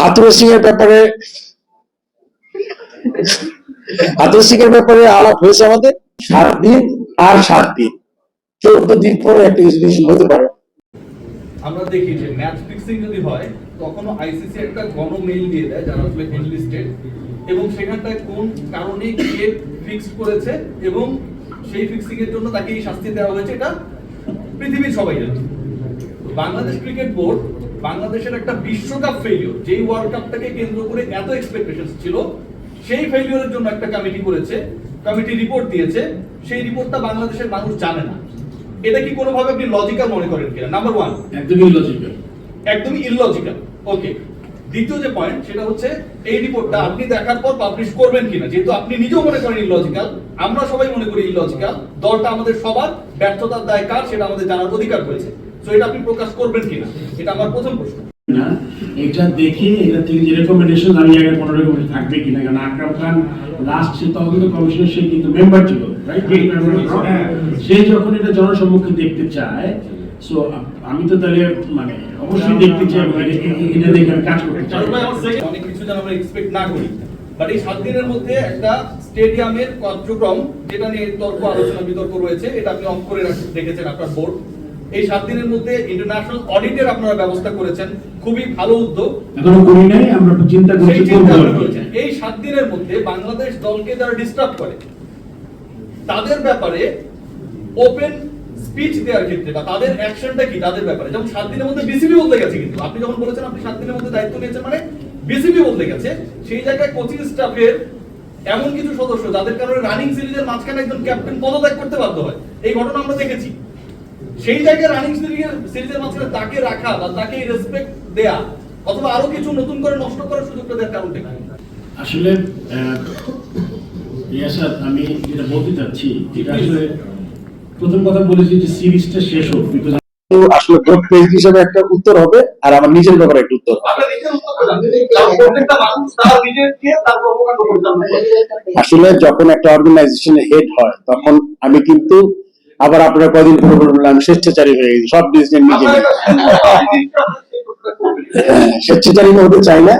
হাতুড়ে সিং এর ব্যাপারে হাতুড়ে সিং এর ব্যাপারে আলাপ হয়েছে আমাদের। সাত দিন আর সাত দিন। চোদ্দ দিন পরে একটা হতে পারে। আমরা দেখি যে ম্যাচ ফিক্সিং যদি হয়, তখনও আইসিসি একটা গণ মেইল দিয়ে দেয়, যারা আসলে এনলিস্টেড এবং সেখানটায় কোন কারণে কে ফিক্স করেছে, এবং সেই ফিক্সিং এর জন্য তাকে এই শাস্তি দেওয়া হয়েছে, এটা পৃথিবীর সবাই জানে। বাংলাদেশ ক্রিকেট বোর্ড বাংলাদেশের একটা বিশ্বকাপ ফেলিওর যেই ওয়ার্ল্ড কাপটাকে কেন্দ্র করে এত এক্সপেকটেশন ছিল সেই ফেলিওরের জন্য একটা কমিটি করেছে কমিটি রিপোর্ট দিয়েছে সেই রিপোর্টটা বাংলাদেশের মানুষ জানে না। এটা কি কোনোভাবে আপনি লজিক্যাল মনে করেন কিনা? নাম্বার ওয়ান একদমই ইলজিক্যাল একদমই ইললজিক্যাল ওকে দ্বিতীয় যে পয়েন্ট সেটা হচ্ছে এই রিপোর্টটা আপনি দেখার পর পাবলিশ করবেন কিনা? যেহেতু আপনি নিজেও মনে করেন ইললজিক্যাল আমরা সবাই মনে করি ইললজিক্যাল দলটা আমাদের সবার ব্যর্থতার দায় কার সেটা আমাদের জানার অধিকার রয়েছে। তো এটা আপনি প্রকাশ করবেন কিনা? এটা আমার প্রথম প্রশ্ন। না এটা দেখে এটা থেকে যে রেকমেন্ডেশন আমি আগে কোনো রেকমেন্ডেশন থাকবে কিনা কারণ আকরাম খান লাস্ট সে তদন্ত কমিশনের সে কিন্তু মেম্বার ছিল সে যখন এটা জনসম্মুখে দেখতে চায় সো আমি তো তাহলে মানে অবশ্যই দেখতে চাই এটা- দেখে আমি কাজ করতে চাই। অনেক কিছু যেন আমরা এক্সপেক্ট না করি। বাট এই সাত দিনের মধ্যে একটা স্টেডিয়ামের কার্যক্রম যেটা নিয়ে তর্ক আলোচনা বিতর্ক রয়েছে এটা আপনি অফ করে রেখেছেন আপনার বোর্ড এই সাত দিনের মধ্যে ইন্টারন্যাশনাল অডিটের আপনারা ব্যবস্থা করেছেন। খুবই ভালো উদ্যোগ। এখনও করি নাই আমরা চিন্তা করছি সেই চিন্তা করব আপনি আর কি। করেছেন। এই সাত দিনের মধ্যে বাংলাদেশ দলকে যারা ডিস্টার্ব করে তাদের ব্যাপারে ওপেন স্পিচ দেওয়ার ক্ষেত্রে বা তাদের অ্যাকশনটা কি তাদের ব্যাপারে? যেমন সাত দিনের মধ্যে বিসিবি বদলে গেছে কিন্তু। আপনি যখন বলেছেন আপনি সাত দিনের মধ্যে দায়িত্ব নিয়েছেন মানে বিসিবি বলতে গেছে সেই জায়গায় কোচিং স্টাফের এমন কিছু সদস্য যাদের কারণে রানিং সিরিজের মাঝখানে একজন ক্যাপ্টেন পদত্যাগ করতে বাধ্য হয়। এই ঘটনা আমরা দেখেছি। সেই জায়গায় রানিং সিরিজের সিরিজের মাঝখানে তাকে রাখা বা তাকে রেসপেক্ট দেয়া অথবা আরও কিছু নতুন করে নষ্ট করার সুযোগটা দেওয়ার কারণটা কি? আসলে আমি যেটা বলতে চাচ্ছি যেটা আসলে প্রথম কথা বলেছি যে সিরিজটা শেষ হোক বিকজ তো আসলে প্রেসিডেন্ট হিসেবে একটা উত্তর হবে আর আমার নিজের ব্যাপারে একটা উত্তর। আসলে যখন একটা অর্গানাইজেশনের হেড হয় তখন আমি কিন্তু আবার আপনারা কদিন পরে বললাম স্বেচ্ছাচারী হয়ে গেছি সব ডিসিশন নিজে হ্যাঁ, স্বেচ্ছাচারী হতে চাই না।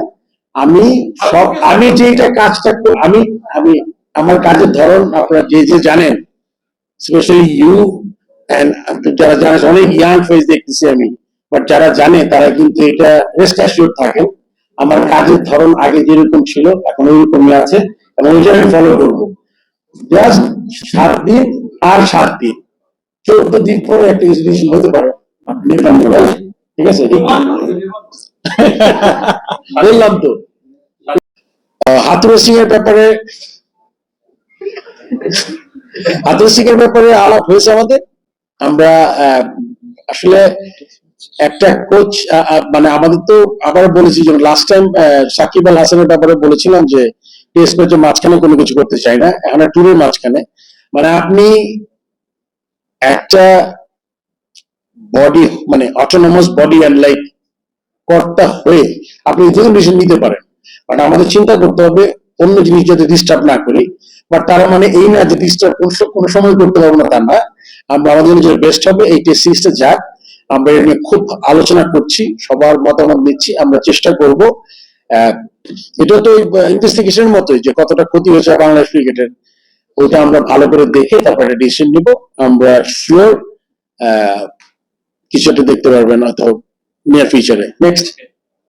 আমি সব আমি যেটা কাজটা আমি আমি আমার কাজের ধরন আপনারা যে যে জানেন স্পেশালি ইউ যারা জানে অনেক ইয়াং ফেস দেখতেছি আমি বাট যারা জানে তারা কিন্তু এটা রেস্ট অ্যাসিওর থাকেন আমার কাজের ধরন আগে যেরকম ছিল এখন ওইরকমই আছে এবং ওইটা আমি ফলো করব। জাস্ট সাত দিন আর সাত দিন। চোদ্দ দিন পরে একটা এক্সিবিশন হতে পারে। ঠিক আছে? বললাম তো। হাতুড়ে সিং এর ব্যাপারে হাতুড়ে সিং এর ব্যাপারে আলাপ হয়েছে আমাদের। আমরা আসলে একটা কোচ মানে আমাদের তো আবার বলেছি যেমন লাস্ট টাইম সাকিব আল হাসানের ব্যাপারে বলেছিলাম যে টেস্ট ম্যাচের মাঝখানে কোনো কিছু করতে চাই না। এখন ট্যুরের মাঝখানে। মানে আপনি একটা বডি মানে অটোনমাস বডি অ্যান্ড লাইক কর্তা হয়ে আপনি ইনফরমেশন নিতে পারেন। বাট আমাদের চিন্তা করতে হবে অন্য জিনিস যাতে ডিস্টার্ব না করি। বাট তার মানে এই না যে ডিস্টার্ব কোনো সময় করতে পারব না তা না। আমরা আমাদের নিজের বেস্ট হবে এই টেস্ট সিরিজটা যাক। আমরা এটা নিয়ে খুব আলোচনা করছি, সবার মতামত দিচ্ছি আমরা চেষ্টা করব। এটা তো ইনভেস্টিগেশনের মতোই যে কতটা ক্ষতি হয়েছে বাংলাদেশ ক্রিকেটের ওইটা আমরা ভালো করে দেখে তারপর একটা ডিসিশন নিব। আমরা শিওর কিছু একটা দেখতে পারবেন অথবা নিয়ার ফিউচারে নেক্সট